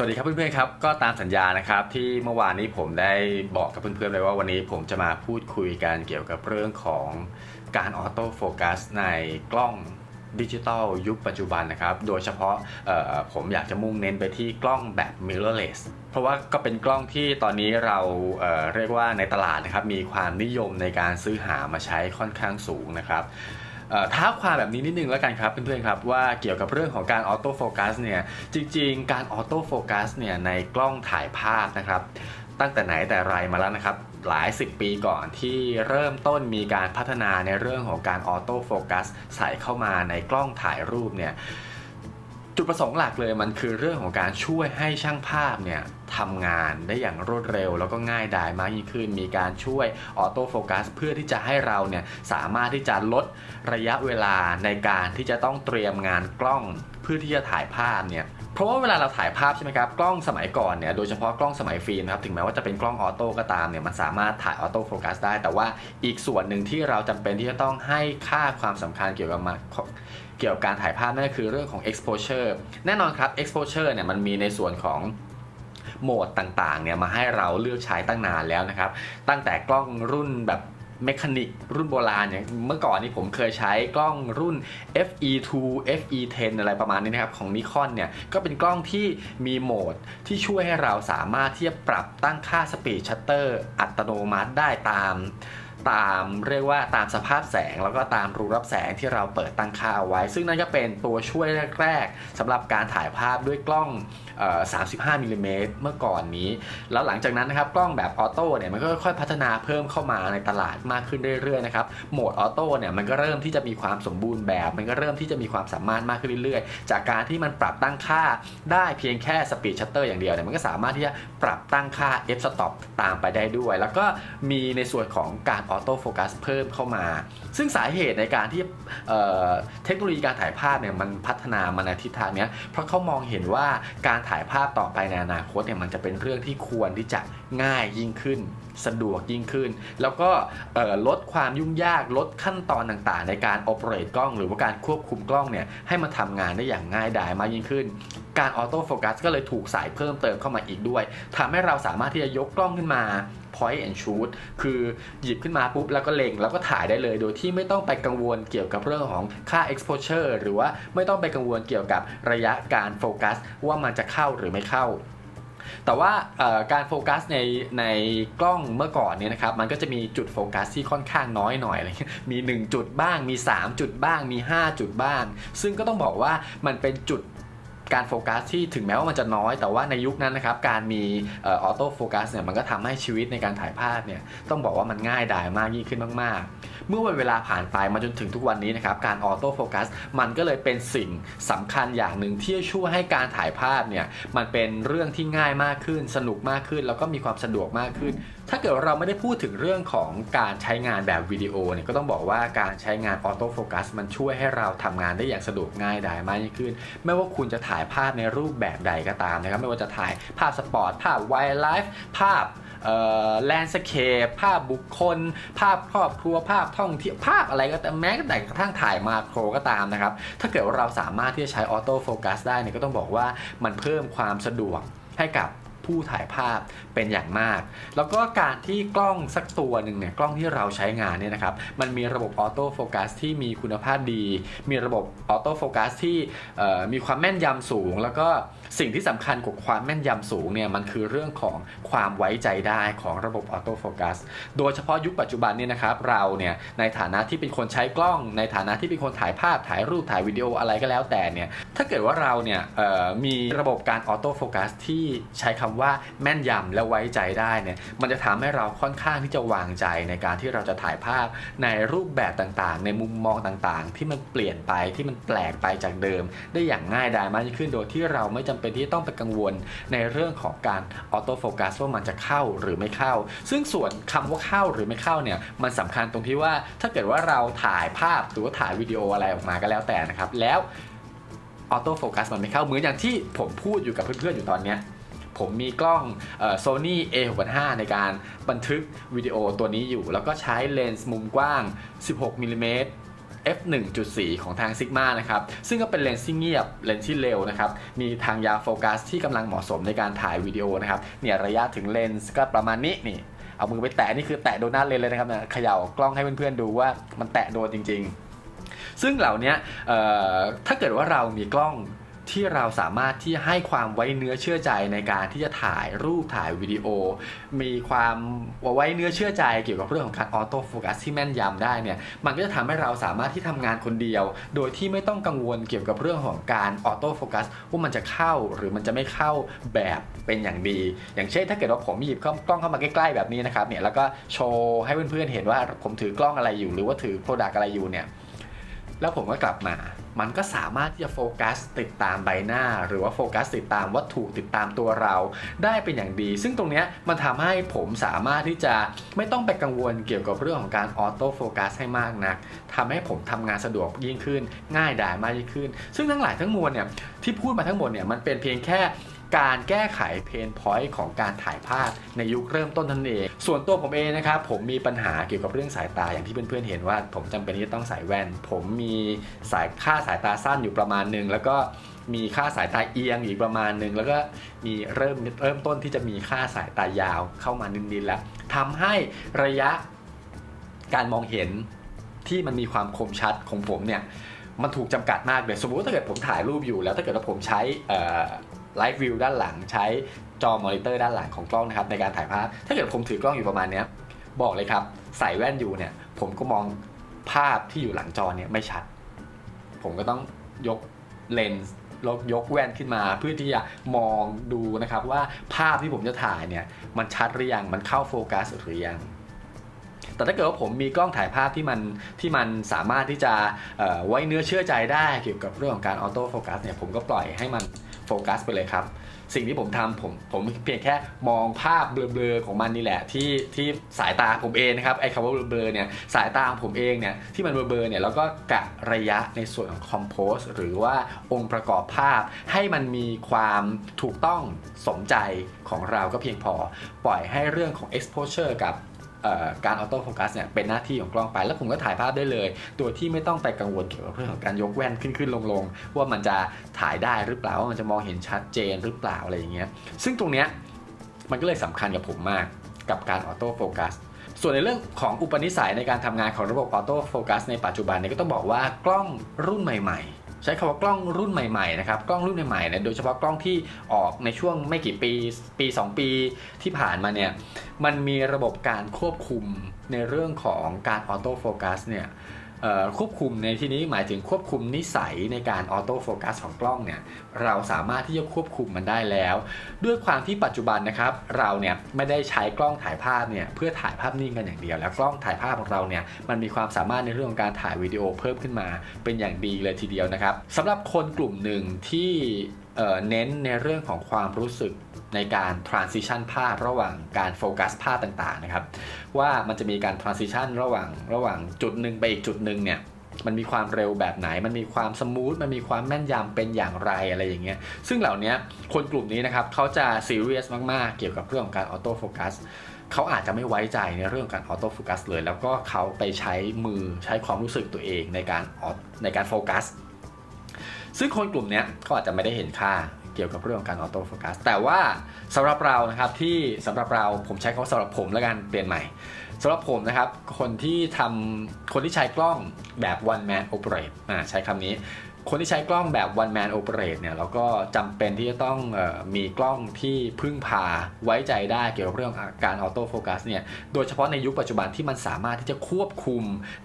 สวัสดีครับเพื่อนๆครับก็ตามสัญญานะครับที่เมื่อวานนี้ผมได้บอกกับเพื่อนๆเลยว่าวันนี้ผมจะมาพูดคุยกันเกี่ยวกับเรื่องของการออโต้โฟกัสในกล้องดิจิตอลยุคปัจจุบันนะครับ โดยเฉพาะผมอยากจะมุ่งเน้นไปที่กล้องแบบ mirrorless เพราะว่าก็เป็นกล้องที่ตอนนี้เราเเรียกว่าในตลาดนะครับมีความนิยมในการซื้อหามาใช้ค่อนข้างสูงนะครับ ท้าความแบบนี้นิดนึงแล้วกันครับเพื่อนๆครับว่าเกี่ยวกับเรื่องของการออโต้โฟกัสเนี่ยจริงๆ การออโต้โฟกัสเนี่ยในกล้องถ่ายภาพนะครับตั้งแต่ไหนแต่ไรมาแล้วนะครับหลาย 10 ปีก่อนที่เริ่มต้นมีการพัฒนาในเรื่องของการออโต้โฟกัสใส่เข้ามาในกล้องถ่ายรูปเนี่ย จุดประสงค์หลักเลยมันคือเรื่องของการช่วยให้ช่างภาพเนี่ยทำงานได้อย่างรวดเร็ว แล้วก็ง่ายดายมากยิ่งขึ้น มีการช่วยออโต้โฟกัสเพื่อที่จะให้เราเนี่ยสามารถที่จะลดระยะเวลาในการที่จะต้องเตรียมงานกล้องเพื่อที่จะถ่ายภาพเนี่ยเพราะว่าเวลาเราถ่ายภาพใช่ไหมครับกล้องสมัยก่อนเนี่ยโดยเฉพาะกล้องสมัยฟิล์มนะครับถึงแม้ว่าจะเป็นกล้องออโต้ก็ตามเนี่ยมันสามารถถ่ายออโต้โฟกัสได้ แต่ว่าอีกส่วนหนึ่งที่เราจำเป็นที่จะต้องให้ค่าความสำคัญเกี่ยวกับ เกี่ยวกับการถ่ายภาพนั่นก็คือเรื่องของ exposure แน่นอนครับ exposure เนี่ยมันมีในส่วนของโหมดต่างๆเนี่ยมาให้เราเลือกใช้ตั้งนานแล้วนะครับ ตั้งแต่กล้องรุ่นแบบเมคานิกรุ่นโบราณเนี่ยเมื่อก่อนนี้ผมเคยใช้กล้องรุ่น FE2 FE10 อะไรประมาณนี้นะครับของนิคอนเนี่ยก็เป็นกล้องที่มีโหมดที่ช่วยให้เราสามารถที่จะปรับตั้งค่าสปีดชัตเตอร์อัตโนมัติได้ตาม ตามเรียกว่าตามสภาพแสงแล้วก็ตามรูรับแสงที่เราเปิดตั้งค่าเอาไว้ ซึ่งนั่นก็เป็นตัวช่วยแรก ๆสำหรับการถ่ายภาพด้วยกล้องออ35มิลลิเมตรเมื่อก่อนนี้ แล้วหลังจากนั้นนะครับกล้องแบบออโต้เนี่ยมันก็ค่อยๆพัฒนาเพิ่มเข้ามาในตลาดมากขึ้นเรื่อยๆนะครับโหมดออโต้เนี่ยมันก็เริ่มที่จะมีความสมบูรณ์แบบ มันก็เริ่มที่จะมีความสามารถมากขึ้นเรื่อยๆ จากการที่มันปรับตั้งค่าได้เพียงแค่สปีดชัตเตอร์อย่างเดียวเนี่ยมันก็สามารถที่จะปรับตั้งค่า f stop ตามไปได้ด้วย แล้วก็มีในส่วนของการอออโต้โฟกัสเพิ่มเข้ามา ซึ่งสาเหตุในการที่เเทคโนโลยีการถ่ายภาพเนี่ยมันพัฒนามาในทิศทางเนี้ยเพราะเขามองเห็นว่าการถ่ายภาพต่อไปในอนาคตเนี่ยมันจะเป็นเรื่องที่ควรที่จะ ง่ายยิ่งขึ้น สะดวกยิ่งขึ้น แล้วก็ลดความยุ่งยากลดขั้นตอนต่างๆ ในการโอเปเรตกล้อง หรือว่าการควบคุมกล้องเนี่ยให้มันทำงานได้อย่างง่ายดายมากยิ่งขึ้น การออโต้โฟกัสก็เลยถูกใส่เพิ่มเติมเข้ามาอีกด้วยทำให้เราสามารถที่จะยกกล้องขึ้นมา point and shoot คือหยิบขึ้นมาปุ๊บแล้วก็เล็งแล้วก็ถ่ายได้เลย โดยที่ไม่ต้องไปกังวลเกี่ยวกับเรื่องของค่า exposure หรือว่าไม่ต้องไปกังวลเกี่ยวกับระยะการโฟกัสว่ามันจะเข้าหรือไม่เข้า แต่ว่าการโฟกัสในในกล้องเมื่อก่อนเนี่ยนะครับ มันก็จะมีจุดโฟกัสที่ค่อนข้างน้อยหน่อยอะไรเงี้ยมี 1 จุดบ้าง มี 3 จุดบ้าง มี 5 จุดบ้าง ซึ่งก็ต้องบอกว่ามันเป็นจุดการโฟกัสที่ถึงแม้ว่ามันจะน้อยแต่ว่าในยุคนั้นนะครับ การมีออโต้โฟกัสเนี่ยมันก็ทำให้ชีวิตในการถ่ายภาพเนี่ยต้องบอกว่ามันง่ายดายมากยิ่งขึ้นมาก ๆ เมื่อวันเวลาผ่านไปมาจนถึงทุกวันนี้นะครับการออโต้โฟกัสมันก็เลยเป็นสิ่งสำคัญอย่างหนึ่งที่จะช่วยให้การถ่ายภาพเนี่ยมันเป็นเรื่องที่ง่ายมากขึ้น สนุกมากขึ้น แล้วก็มีความสะดวกมากขึ้น ถ้าเกิดเราไม่ได้พูดถึงเรื่องของการใช้งานแบบวิดีโอเนี่ยก็ต้องบอกว่าการใช้งานออโต้โฟกัสมันช่วยให้เราทำงานได้อย่างสะดวกง่ายดายมากยิ่งขึ้น ไม่ว่าคุณจะถ่ายภาพในรูปแบบใดก็ตามนะครับไม่ว่าจะถ่ายภาพสปอร์ตภาพไวไลฟ์ภาพ แลนด์สเคปภาพบุคคล ภาพครอบครัวภาพท่องเที่ยวภาพอะไรก็แต่แม้แต่กระทั่งถ่ายมาโครก็ตามนะครับ ถ้าเกิดว่าเราสามารถที่จะใช้ออโต้โฟกัสได้เนี่ยก็ต้องบอกว่ามันเพิ่มความสะดวกให้กับผู้ถ่ายภาพเป็นอย่างมาก แล้วก็การที่กล้องสักตัวหนึ่งเนี่ยกล้องที่เราใช้งานเนี่ยนะครับมันมีระบบออโต้โฟกัสที่มีคุณภาพดี มีระบบออโต้โฟกัสที่มีความแม่นยำสูง แล้วก็ สิ่งที่สำคัญกว่าความแม่นยำสูงเนี่ยมันคือเรื่องของความไว้ใจได้ของระบบออโต้โฟกัสโดยเฉพาะยุคปัจจุบันเนี่ยนะครับเราเนี่ยในฐานะที่เป็นคนใช้กล้อง ในฐานะที่เป็นคนถ่ายภาพถ่ายรูปถ่ายวิดีโออะไรก็แล้วแต่เนี่ยถ้าเกิดว่าเราเนี่ยมีระบบการออโต้โฟกัสที่ใช้คำว่าแม่นยำและไว้ใจได้เนี่ยมันจะทำให้เราค่อนข้างที่จะวางใจในการที่เราจะถ่ายภาพในรูปแบบต่างๆ ในมุมมองต่างๆ ที่มันเปลี่ยนไปที่มันแปลกไปจากเดิม ได้อย่างง่ายดายมากยิ่งขึ้นโดยที่เราไม่จำเป็นที่ต้องไปกังวลในเรื่องของการออโต้โฟกัสว่ามันจะเข้าหรือไม่เข้า ซึ่งส่วนคำว่าเข้าหรือไม่เข้าเนี่ยมันสำคัญตรงที่ว่าถ้าเกิดว่าเราถ่ายภาพหรือว่าถ่ายวิดีโออะไรออกมาก็แล้วแต่นะครับ แล้วออโต้โฟกัสมันไม่เข้าเหมือนอย่างที่ผมพูดอยู่กับเพื่อนๆอยู่ตอนเนี้ยผมมีกล้องโซนี่ A65 ในการบันทึกวิดีโอตัวนี้อยู่ แล้วก็ใช้เลนส์มุมกว้าง 16มิลลิเมตร f 1.4 ของทาง Sigma นะครับ ซึ่งก็เป็นเลนส์ที่เงียบ เลนส์ที่เร็วนะครับ มีทางยาวโฟกัสที่กำลังเหมาะสมในการถ่ายวิดีโอนะครับ เนี่ยระยะถึงเลนส์ก็ประมาณนี้นี่เอามือไปแตะนี่คือแตะโดนหน้าเลนส์เลยนะครับเนี่ยเขย่ากล้องให้เพื่อนๆดูว่ามันแตะโดนจริง ๆ ซึ่งเหล่านี้ถ้าเกิดว่าเรามีกล้อง ที่เราสามารถที่ให้ความไว้เนื้อเชื่อใจในการที่จะถ่ายรูปถ่ายวิดีโอ มีความไว้เนื้อเชื่อใจเกี่ยวกับเรื่องของการออโต้โฟกัสที่แม่นยำได้เนี่ยมันก็จะทำให้เราสามารถที่ทำงานคนเดียว โดยที่ไม่ต้องกังวลเกี่ยวกับเรื่องของการออโต้โฟกัสว่ามันจะเข้าหรือมันจะไม่เข้าแบบเป็นอย่างดี อย่างเช่น ถ้าเกิดว่าผมหยิบกล้องเข้ามาใกล้ๆแบบนี้นะครับเนี่ยแล้วก็โชว์ให้เพื่อนๆเห็นว่าผมถือกล้องอะไรอยู่ หรือว่าถือโปรดักอะไรอยู่เนี่ยแล้วผมก็กลับมา มันก็สามารถที่จะโฟกัสติดตามใบหน้า หรือว่าโฟกัสติดตามวัตถุติดตามตัวเราได้เป็นอย่างดี ซึ่งตรงนี้มันทำให้ผมสามารถที่จะไม่ต้องไปกังวลเกี่ยวกับเรื่องของการออโต้โฟกัสให้มากนักทำให้ผมทำงานสะดวกยิ่งขึ้น ง่ายดายมากยิ่งขึ้น ซึ่งทั้งหลายทั้งมวลเนี่ยที่พูดมาทั้งหมดเนี่ยมันเป็นเพียงแค่ การแก้ไขเพนพอยต์ของการถ่ายภาพในยุคเริ่มต้นนั่นเอง ส่วนตัวผมเองนะครับผมมีปัญหาเกี่ยวกับเรื่องสายตาอย่างที่เพื่อนๆเห็นว่า ผมจำเป็นที่จะต้องใส่แว่น ผมมีสายค่าสายตาสั้นอยู่ประมาณหนึ่งแล้วก็มีค่าสายตาเอียงอีกประมาณหนึ่งแล้วก็มีเริ่มเริ่มต้นที่จะมีค่าสายตายาวเข้ามานิดๆแล้วทำให้ระยะการมองเห็นที่มันมีความคมชัดของผมเนี่ยมันถูกจำกัดมากเลย สมมติว่าถ้าเกิดผมถ่ายรูปอยู่แล้วถ้าเกิดว่าผมใช้ ไลฟ์วิวด้านหลังใช้จอมอนิเตอร์ด้านหลังของกล้องนะครับในการถ่ายภาพ ถ้าเกิดผมถือกล้องอยู่ประมาณนี้บอกเลยครับ ใส่แว่นอยู่เนี่ย ผมก็มองภาพที่อยู่หลังจอเนี่ยไม่ชัด ผมก็ต้องยกเลนส์ลดยกแว่นขึ้นมาเพื่อที่จะมองดูนะครับว่าภาพที่ผมจะถ่ายเนี่ยมันชัดหรือยังมันเข้าโฟกัสหรือยังแต่ถ้าเกิดว่าผมมีกล้องถ่ายภาพที่มันที่มันสามารถที่จะไว้เนื้อเชื่อใจได้เกี่ยวกับเรื่องของการออโต้โฟกัสเนี่ยผมก็ปล่อยให้มัน โฟกัสไปเลยครับ สิ่งที่ผมทำผมผมเพียงแค่มองภาพเบลอๆของมันนี่แหละ ที่ที่สายตาผมเองนะครับไอ้คำว่าเบลอๆเนี่ยสายตาของผมเองเนี่ยที่มันเบลอๆเนี่ยแล้วก็กะระยะในส่วนของคอมโพสหรือว่าองค์ประกอบภาพ ให้มันมีความถูกต้องสมใจของเราก็เพียงพอ ปล่อยให้เรื่องของ exposure กับ การออโต้โฟกัสเนี่ยเป็นหน้าที่ของกล้องไปแล้วผมก็ถ่ายภาพได้เลยโดยที่ไม่ต้องไปกังวลเกี่ยวกับเรื่องของการยกแว่นขึ้นขึ้นลงลงว่ามันจะถ่ายได้หรือเปล่าว่ามันจะมองเห็นชัดเจนหรือเปล่าอะไรอย่างเงี้ยซึ่งตรงเนี้ยมันก็เลยสำคัญกับผมมากกับการออโต้โฟกัสส่วนในเรื่องของอุปนิสัยในการทำงานของระบบออโต้โฟกัสในปัจจุบันเนี่ยก็ต้องบอกว่ากล้องรุ่นใหม่ๆ ใช้คำว่ากล้องรุ่นใหม่ๆนะครับกล้องรุ่นใหม่ๆเนี่ยโดยเฉพาะกล้องที่ออกในช่วงไม่กี่ปีปี 2 ปีที่ผ่านมาเนี่ยมันมีระบบการควบคุมในเรื่องของการออโต้โฟกัสเนี่ย ควบคุมในที่นี้หมายถึงควบคุมนิสัยในการออโต้โฟกัสของกล้องเนี่ยเราสามารถที่จะควบคุมมันได้แล้ว ด้วยความที่ปัจจุบันนะครับ เราเนี่ยไม่ได้ใช้กล้องถ่ายภาพเนี่ยเพื่อถ่ายภาพนิ่งกันอย่างเดียว แล้วกล้องถ่ายภาพของเราเนี่ยมันมีความสามารถในเรื่องของการถ่ายวิดีโอเพิ่มขึ้นมา เป็นอย่างดีเลยทีเดียวนะครับสำหรับคนกลุ่มหนึ่งที่ เน้นในเรื่องของความรู้สึกในการ transition ภาพระหว่างการโฟกัสภาพต่างๆนะครับ ว่ามันจะมีการ transition ระหว่างระหว่างจุดหนึ่งไปอีกจุดหนึ่งเนี่ยมันมีความเร็วแบบไหน มันมีความสมูท มันมีความแม่นยำเป็นอย่างไรอะไรอย่างเงี้ย ซึ่งเหล่านี้คนกลุ่มนี้นะครับเขาจะซีเรียสมากๆ เกี่ยวกับเรื่องของการออโต้โฟกัสเขาอาจจะไม่ไว้ใจในเรื่องการออโต้โฟกัสเลย แล้วก็เขาไปใช้มือใช้ความรู้สึกตัวเองในการในการโฟกัส ซึ่งคนกลุ่มนี้เขาอาจจะไม่ได้เห็นค่าเกี่ยวกับเรื่องของการออโต้โฟกัสแต่ว่าสำหรับเรานะครับที่สำหรับเราผมใช้คำว่าสำหรับผมแล้วกันเปลี่ยนใหม่สำหรับผมนะครับคนที่ทำคนที่ใช้กล้องแบบ one man operate อ่าใช้คำนี้ คนที่ใช้กล้องแบบ one man operate เนี่ยเราก็จำเป็นที่จะต้องออมีกล้องที่พึ่งพาไว้ใจได้เกี่ยวกับเรื่องการออโต้โฟกัสเนี่ยโดยเฉพาะในยุคปัจจุบันที่มันสามารถที่จะควบคุม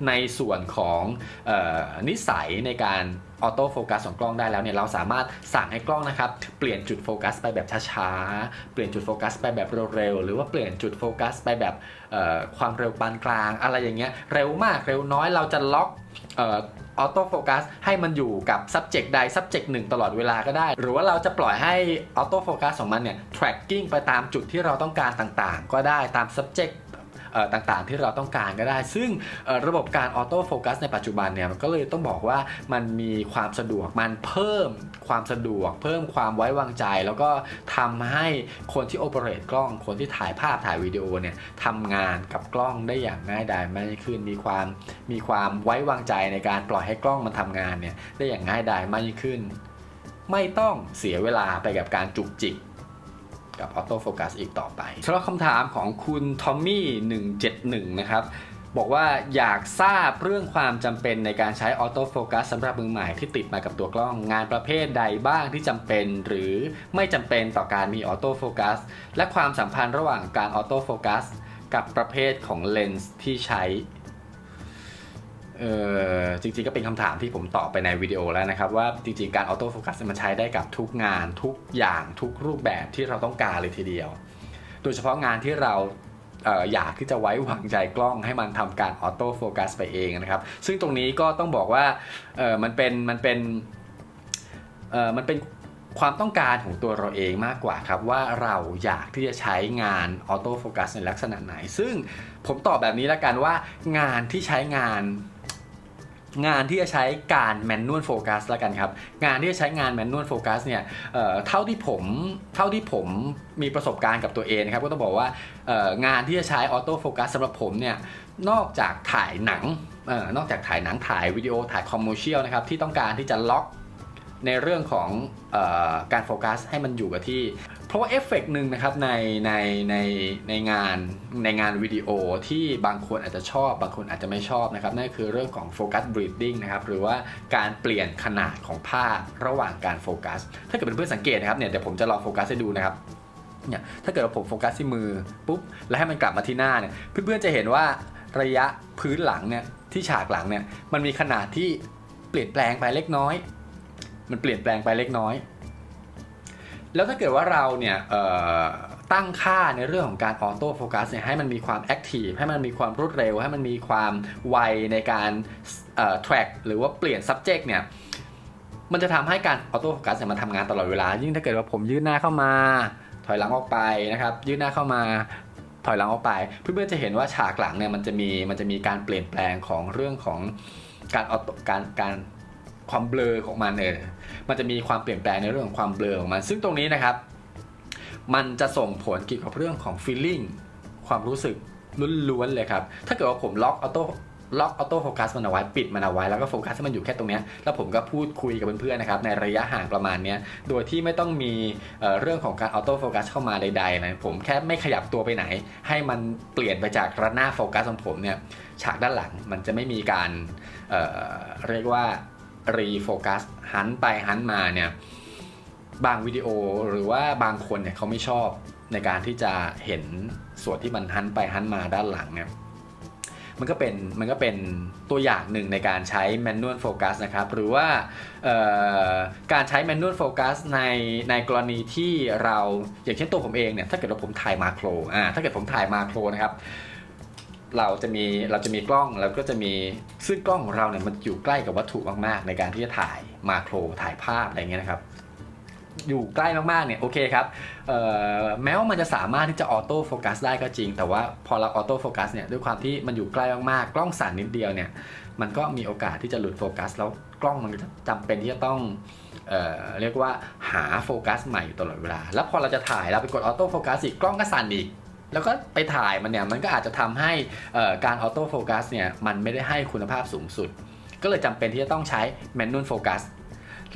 ในส่วนของออนิสัยในการ ออโต้โฟกัสของกล้องได้แล้วเนี่ยเราสามารถสั่งให้กล้องนะครับเปลี่ยนจุดโฟกัสไปแบบช้าๆ เปลี่ยนจุดโฟกัสไปแบบเร็วๆหรือว่าเปลี่ยนจุดโฟกัสไปแบบความเร็วปานกลาง อะไรอย่างเงี้ยเร็วมากเร็วน้อยเราจะล็อกออโต้โฟกัสให้มันอยู่กับ subject ใด subject หนึ่งตลอดเวลาก็ได้ หรือว่าเราจะปล่อยให้ออโต้โฟกัสของมันเนี่ย tracking ไปตามจุดที่เราต้องการต่างๆ ก็ได้ตาม subject ต่างๆ ที่เราต้องการก็ได้ ซึ่งระบบการออโต้โฟกัสในปัจจุบันเนี่ยมันก็เลยต้องบอกว่ามันมีความสะดวกมันเพิ่มความสะดวก เพิ่มความไว้วางใจ แล้วก็ทำให้คนที่โอเปเรตกล้องคนที่ถ่ายภาพถ่ายวิดีโอเนี่ยทำงานกับกล้องได้อย่างง่ายดายมากขึ้นมีความมีความไว้วางใจในการปล่อยให้กล้องมันทำงานเนี่ยได้อย่างง่ายดายมากขึ้น ไม่ต้องเสียเวลาไปกับการจุกจิก กับออโต้โฟกัสอีกต่อไปสำหรับคำถามของคุณทอมมี่171 นะครับ บอกว่าอยากทราบเรื่องความจำเป็นในการใช้ออโต้โฟกัสสำหรับมือใหม่ที่ติดมากับตัวกล้อง งานประเภทใดบ้างที่จำเป็น หรือไม่จำเป็นต่อการมีออโต้โฟกัสและความสัมพันธ์ระหว่างการออโต้โฟกัสกับประเภทของเลนส์ที่ใช้ เออจริงๆก็เป็นคำถามที่ผมตอบไปในวิดีโอแล้วนะครับ ว่าจริงๆการออโต้โฟกัสมันใช้ได้กับทุกงานทุกอย่างทุกรูปแบบที่เราต้องการเลยทีเดียว โดยเฉพาะงานที่เราเอออยากที่จะไว้วางใจกล้องให้มันทำการออโต้โฟกัสไปเองนะครับ ซึ่งตรงนี้ก็ต้องบอกว่าเออมันเป็นมันเป็นเออมันเป็นความต้องการของตัวเราเองมากกว่าครับ ว่าเราอยากที่จะใช้งานออโต้โฟกัสในลักษณะไหน ซึ่งผมตอบแบบนี้แล้วกันว่างานที่ใช้งาน งานที่จะใช้การแมนนวลโฟกัสละกันครับ งานที่จะใช้งานแมนนวลโฟกัสเนี่ยเท่าที่ผมเท่าที่ผมมีประสบการณ์กับตัวเองนะครับก็ต้องบอกว่างานที่จะใช้ออโต้โฟกัสสำหรับผมเนี่ยนอกจากถ่ายหนังออนอกจากถ่ายหนังถ่ายวิดีโอถ่ายคอมเมอร์เชียลนะครับที่ต้องการที่จะล็อก ในเรื่องของออการโฟกัสให้มันอยู่กับที่ เพราะว่าเอฟเฟกต์หนึ่งนะครับในในในในงานในงานวิดีโอที่บางคนอาจจะชอบ บางคนอาจจะไม่ชอบนะครับนั่นคือเรื่องของโฟกัสบรีดดิ้งนะครับหรือว่าการเปลี่ยนขนาดของภาพระหว่างการโฟกัส ถ้าเกิดเป็นเพื่อนสังเกตนะครับเนี่ยเดี๋ยวผมจะลองโฟกัสให้ดูนะครับเนี่ยถ้าเกิดว่าผมโฟกัสที่มือปุ๊บแล้วให้มันกลับมาที่หน้าเนี่ยเพื่อนๆจะเห็นว่าระยะพื้นหลังเนี่ยที่ฉากหลังเนี่ยมันมีขนาดที่เปลี่ยนแปลงไปเล็กน้อย มันเปลี่ยนแปลงไปเล็กน้อย แล้วถ้าเกิดว่าเราเนี่ยตั้งค่าในเรื่องของการออโต้โฟกัสเนี่ยให้มันมีความแอคทีฟให้มันมีความรวดเร็ว ให้มันมีความไวในการเอ่อ track หรือว่าเปลี่ยน subject เนี่ยมันจะทำให้การออโต้โฟกัสเนี่ยมันทำงานตลอดเวลา ยิ่งถ้าเกิดว่าผมยื่นหน้าเข้ามา ถอยหลังออกไปนะครับยื่นหน้าเข้ามาถอยหลังออกไป เพื่อนๆจะเห็นว่าฉากหลังเนี่ยมันจะมีมันจะมีการเปลี่ยนแปลงของเรื่องของการออโต้การการ ความเบลอของมันเออมันจะมีความเปลี่ยนแปลงในเรื่องของความเบลอของมัน ซึ่งตรงนี้นะครับ มันจะส่งผลเกี่ยวกับเรื่องของ feeling ความรู้สึกล้วนๆเลยครับ ถ้าเกิดว่าผมล็อกออโต้ล็อกออโต้โฟกัสมันเอาไว้ปิดมันเอาไว้แล้วก็โฟกัสให้มันอยู่แค่ตรงนี้แล้วผมก็พูดคุยกับเพื่อนๆนะครับในระยะห่างประมาณนี้โดยที่ไม่ต้องมีเเรื่องของการออโต้โฟกัสเข้ามาใดๆนะผมแค่ไม่ขยับตัวไปไหน ให้มันเปลี่ยนไปจากระนาบโฟกัสของผมเนี่ยฉากด้านหลังมันจะไม่มีการเเรียกว่า รีโฟกัสหันไปหันมาเนี่ยบางวิดีโอหรือว่าบางคนเนี่ยเขาไม่ชอบในการที่จะเห็นส่วนที่มันหันไปหันมาด้านหลังเนี่ยมันก็เป็นมันก็เป็นตัวอย่างหนึ่งในการใช้ manual focus นะครับ หรือว่าการใช้ manual focus ในในกรณีที่เราอย่างเช่นตัวผมเองเนี่ยถ้าเกิดว่าผมถ่ายมาโครอ่าถ้าเกิดผมถ่ายมาโครนะครับ เราจะมีเราจะมีกล้องแล้วก็จะมีซึ่งกล้องของเราเนี่ยมันอยู่ใกล้กับวัตถุมากๆ ในการที่จะถ่ายมาโครถ่ายภาพอะไรเงี้ยนะครับอยู่ใกล้มากๆเนี่ยโอเคครับแม้ว่ามันจะสามารถที่จะออโต้โฟกัสได้ก็จริง แต่ว่าพอเราออโต้โฟกัสเนี่ยด้วยความที่มันอยู่ใกล้มากๆ กล้องสั่นนิดเดียวเนี่ยมันก็มีโอกาสที่จะหลุดโฟกัส แล้วกล้องมันก็จะจำเป็นที่จะต้องเออเรียกว่าหาโฟกัสใหม่อยู่ตลอดเวลา แล้วพอเราจะถ่ายเราไปกดออโต้โฟกัสอีกกล้องก็สั่นอีก แล้วก็ไปถ่ายมันเนี่ยมันก็อาจจะทำให้การออโต้โฟกัสเนี่ยมันไม่ได้ให้คุณภาพสูงสุด ก็เลยจำเป็นที่จะต้องใช้แมนนวลโฟกัส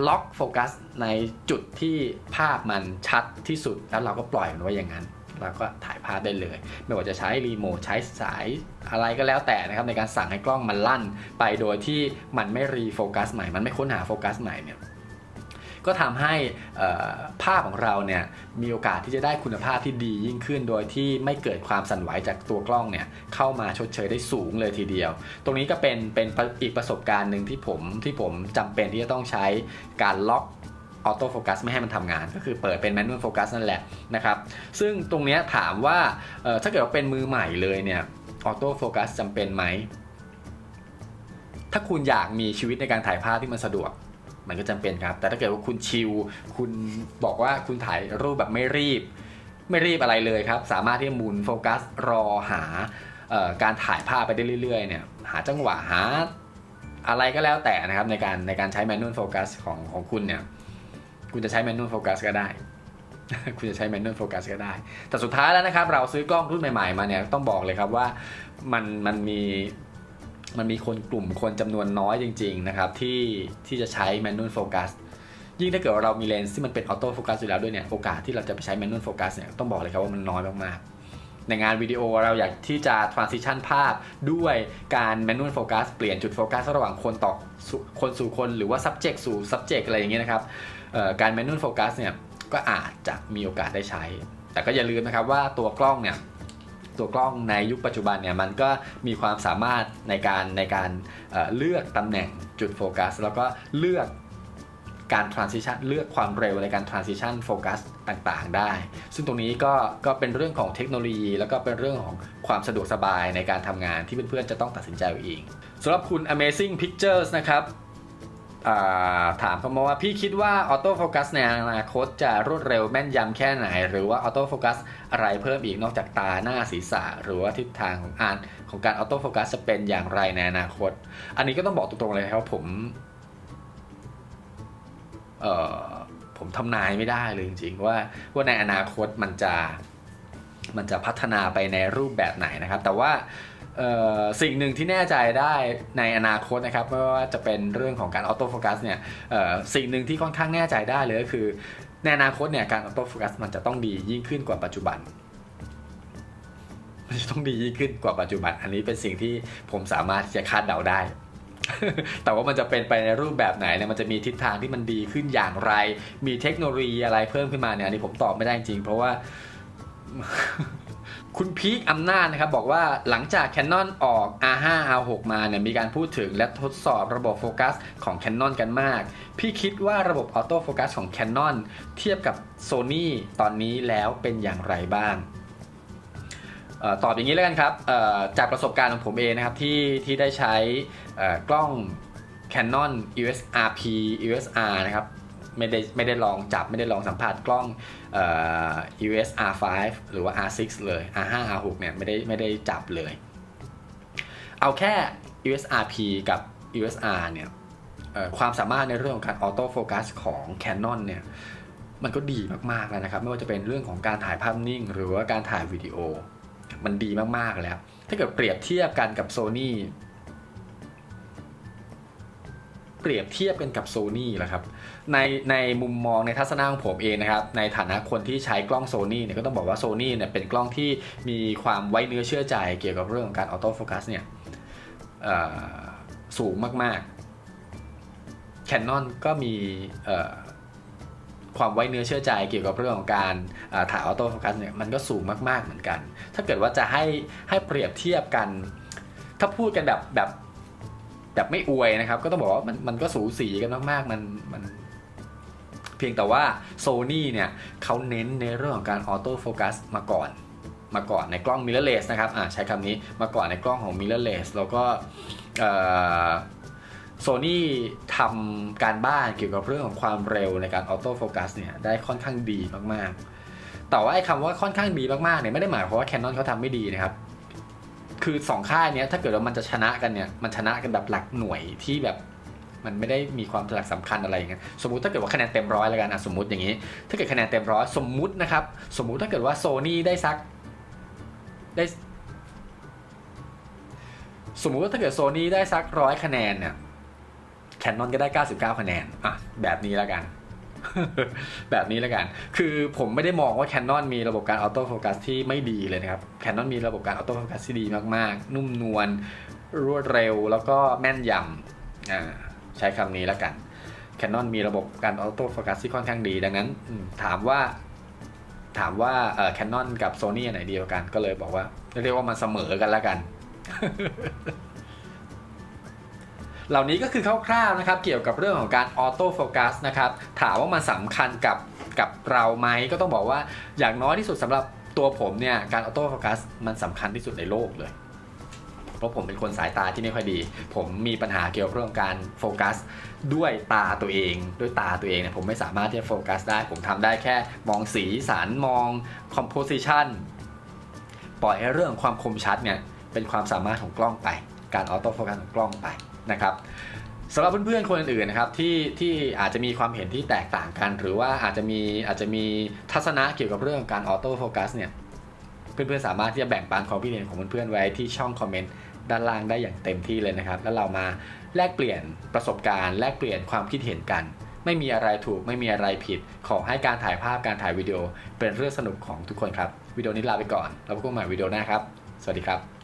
ล็อกโฟกัสในจุดที่ภาพมันชัดที่สุด แล้วเราก็ปล่อยมันไว้อย่างนั้นเราก็ถ่ายภาพได้เลย ไม่ว่าจะใช้รีโมทใช้สายอะไรก็แล้วแต่นะครับในการสั่งให้กล้องมันลั่น ไปโดยที่มันไม่รีโฟกัสใหม่ มันไม่ค้นหาโฟกัสใหม่เนี่ย ก็ทำให้ภาพของเราเนี่ยมีโอกาสที่จะได้คุณภาพที่ดียิ่งขึ้น โดยที่ไม่เกิดความสั่นไหวจากตัวกล้องเนี่ยเข้ามาชดเชยได้สูงเลยทีเดียว ตรงนี้ก็เป็นเป็นอีกประสบการณ์หนึ่งที่ผมที่ผมจำเป็นที่จะต้องใช้การล็อกออโต้โฟกัสไม่ให้มันทำงาน ก็คือเปิดเป็นแมนนวลโฟกัสนั่นแหละนะครับซึ่งตรงนี้ถามว่าถ้าเกิดว่าเป็นมือใหม่เลยเนี่ยออโต้โฟกัสจำเป็นไหม ถ้าคุณอยากมีชีวิตในการถ่ายภาพที่มันสะดวก มันก็จำเป็นครับ แต่ถ้าเกิดว่าคุณชิลคุณบอกว่าคุณถ่ายรูปแบบไม่รีบ ไม่รีบอะไรเลยครับ สามารถที่จะหมุนโฟกัสรอหาออการถ่ายภาพไปได้เรื่อยๆเนี่ยหาจังหวะหาอะไรก็แล้วแต่นะครับในการในการใช้ manual focus ของของคุณเนี่ยคุณจะใช้ manual focus ก็ได้ คุณจะใช้ manual focus ก็ได้ แต่สุดท้ายแล้วนะครับ เราซื้อกล้องรุ่นใหม่ๆมาเนี่ยต้องบอกเลยครับว่ามันมันมี มันมีคนกลุ่มคนจำนวนน้อยจริง ๆ นะครับ ที่ที่จะใช้ manual focus ยิ่งถ้าเกิดว่าเรามีเลนส์ที่มันเป็นออโต้โฟกัสอยู่แล้วด้วยเนี่ยโอกาสที่เราจะไปใช้ manual focus เนี่ยต้องบอกเลยครับว่ามันน้อยมากๆในงานวิดีโอเราอยากที่จะ transition ภาพด้วยการ manual focus เปลี่ยนจุดโฟกัสระหว่างคนต่อคนสู่คนหรือว่า subject สู่ subject อะไรอย่างเงี้ยนะครับการ manual focus เนี่ยก็อาจจะมีโอกาสได้ใช้ แต่ก็อย่าลืมนะครับว่าตัวกล้องเนี่ย ตัวกล้องในยุคปัจจุบันเนี่ยมันก็มีความสามารถในการในการเเลือกตำแหน่งจุดโฟกัส แล้วก็เลือกการ transition เลือกความเร็วในการ transition โฟกัสต่างๆ ได้ ซึ่งตรงนี้ก็ก็เป็นเรื่องของเทคโนโลยี แล้วก็เป็นเรื่องของความสะดวกสบายในการทำงานที่เพื่อนๆจะต้องตัดสินใจเอาเองสำหรับคุณ Amazing Pictures นะครับ ถามเขามาว่าพี่คิดว่าออโต้โฟกัสในอนาคตจะรวดเร็วแม่นยำแค่ไหน หรือว่าออโต้โฟกัสอะไรเพิ่มอีกนอกจากตาหน้าศีรษะ หรือว่าทิศทางของอานของการออโต้โฟกัสจะเป็นอย่างไรในอนาคต อันนี้ก็ต้องบอกตรงๆเลยครับว่าผมเอ่อผมทำนายไม่ได้เลยจริงๆว่าว่าในอนาคตมันจะมันจะพัฒนาไปในรูปแบบไหนนะครับ แต่ว่า สิ่งหนึ่งที่แน่ใจได้ในอนาคตนะครับไม่ว่าจะเป็นเรื่องของการออโต้โฟกัสเนี่ยสิ่งหนึ่งที่ค่อนข้างแน่ใจได้เลยก็คือ ในอนาคตเนี่ยการออโต้โฟกัสมันจะต้องดียิ่งขึ้นกว่าปัจจุบันมันจะต้องดียิ่งขึ้นกว่าปัจจุบัน อันนี้เป็นสิ่งที่ผมสามารถจะคาดเดาได้ แต่ว่ามันจะเป็นไปในรูปแบบไหนเนี่ยมันจะมีทิศทางที่มันดีขึ้นอย่างไร มีเทคโนโลยีอะไรเพิ่มขึ้นมาเนี่ยอันนี้ผมตอบไม่ได้จริงเพราะว่า คุณพีคอำนาจนะครับบอกว่าหลังจาก Canon ออก R5 R6 มาเนี่ยมีการพูดถึงและทดสอบระบบโฟกัสของ Canon กันมาก พี่คิดว่าระบบออโต้โฟกัสของ Canon เทียบกับ Sony ตอนนี้แล้วเป็นอย่างไรบ้างออตอบอย่างนี้แล้วกันครับจากประสบการณ์ของผมเองนะครับที่ที่ได้ใช้กล้อง Canon EOS RP EOS R นะครับ ไม่ได้ไม่ได้ลองจับไม่ได้ลองสัมผัสกล้องเอ่อ EOS R5 หรือว่า R6 เลย R5 R6 เนี่ยไม่ได้ไม่ได้จับเลย เอาแค่ EOS RP กับ EOS R เนี่ยความสามารถในเรื่องของการออโต้โฟกัสของ Canon เนี่ยมันก็ดีมากๆแล้วนะครับ ไม่ว่าจะเป็นเรื่องของการถ่ายภาพนิ่ง หรือว่าการถ่ายวิดีโอ มันดีมากๆแล้ว ถ้าเกิดเปรียบเทียบกันกับ Sony ปรียบเทียบกันกับ Sony แหละครับในในมุมมองในทัศนะของผมเองนะครับในฐานะคนที่ใช้กล้อง Sony เนี่ยก็ต้องบอกว่า Sony เนี่ยเป็นกล้องที่มีความไว้เนื้อเชื่อใจเกี่ยวกับเรื่องของการออโต้โฟกัสเนี่ยสูงมากๆ Canon ก็มีความไว้เนื้อเชื่อใจเกี่ยวกับเรื่องของการถ่ายออโต้โฟกัสเนี่ยมันก็สูงมากๆเหมือนกัน ถ้าเกิดว่าจะให้ให้เปรียบเทียบกัน ถ้าพูดกันแบบแบบ แบบไม่อวยนะครับ ก็ต้องบอกว่ามันมันก็สูสีกันมากๆ มันมัน เพียงแต่ว่า Sony เนี่ยเขาเน้นในเรื่องของการออโต้โฟกัสมาก่อนมาก่อนในกล้อง mirrorless นะครับอ่าใช้คำนี้มาก่อนในกล้องของ mirrorless แล้วก็โซนี่ทำการบ้านเกี่ยวกับเรื่องของความเร็วในการออโต้โฟกัสเนี่ยได้ค่อนข้างดีมากๆ แต่ว่าไอ้คำว่าค่อนข้างดีมากๆเนี่ยไม่ได้หมายความว่า Canon เขาทำไม่ดีนะครับ คือสองค่ายเนี้ยถ้าเกิดว่ามันจะชนะกันเนี่ยมันชนะกันแบบหลักหน่วยที่แบบมันไม่ได้มีความหลักสำคัญอะไรอย่างเงี้ยสมมติถ้าเกิดว่าคะแนนเต็มร้อยแล้วกันอะสมมติอย่างนี้ ถ้าเกิดคะแนนเต็มร้อยสมมุตินะครับ สมมุติถ้าเกิดว่าโซนี่ได้สักได้ สมมุติว่าถ้าเกิดโซนี่ได้สักร้อยคะแนนเนี่ยแคนนอนก็ได้ 99 คะแนนอะแบบนี้แล้วกัน แบบนี้แล้วกัน คือผมไม่ได้มองว่า Canon มีระบบการออโต้โฟกัสที่ไม่ดีเลยนะครับ Canon มีระบบการออโต้โฟกัสที่ดีมากๆ นุ่มนวลรวดเร็วแล้วก็แม่นยำอ่าใช้คำนี้แล้วกัน Canon มีระบบการออโต้โฟกัสที่ค่อนข้างดี ดังนั้นถามว่าถามว่าเอ่อ Canon กับ Sony อันไหนดีกว่ากันก็เลยบอกว่า เรียกว่ามันเสมอกันแล้วกัน เหล่านี้ก็คือคร่าวๆนะครับเกี่ยวกับเรื่องของการออโต้โฟกัสนะครับถามว่ามันสำคัญกับกับเราไหมก็ต้องบอกว่าอย่างน้อยที่สุดสำหรับตัวผมเนี่ยการออโต้โฟกัสมันสำคัญที่สุดในโลกเลยเพราะผมเป็นคนสายตาที่ไม่ค่อยดี ผมมีปัญหาเกี่ยวกับเรื่องการโฟกัส ด้วยตาตัวเอง ด้วยตาตัวเองเนี่ยผมไม่สามารถที่จะโฟกัสได้ ผมทำได้แค่มองสีสันมองคอมโพสิชันปล่อยให้เรื่องความคมชัดเนี่ยเป็นความสามารถของกล้องไป การออโต้โฟกัสของกล้องไป นะครับสำหรับเพื่อนๆคนอื่นๆนะครับที่ที่อาจจะมีความเห็นที่แตกต่างกัน หรือว่าอาจจะมีอาจจะมีทัศนะเกี่ยวกับเรื่องการออโต้โฟกัสเนี่ยเพื่อนๆสามารถที่จะแบ่งปันความคิดเห็นของเพื่อนๆไว้ที่ช่องคอมเมนต์ด้านล่างได้อย่างเต็มที่เลยนะครับ แล้วเรามาแลกเปลี่ยนประสบการณ์แลกเปลี่ยนความคิดเห็นกัน ไม่มีอะไรถูกไม่มีอะไรผิด ขอให้การถ่ายภาพการถ่ายวิดีโอเป็นเรื่องสนุกของทุกคนครับวิดีโอนี้ลาไปก่อนแล้วพบกันใหม่วิดีโอหน้าครับ สวัสดีครับ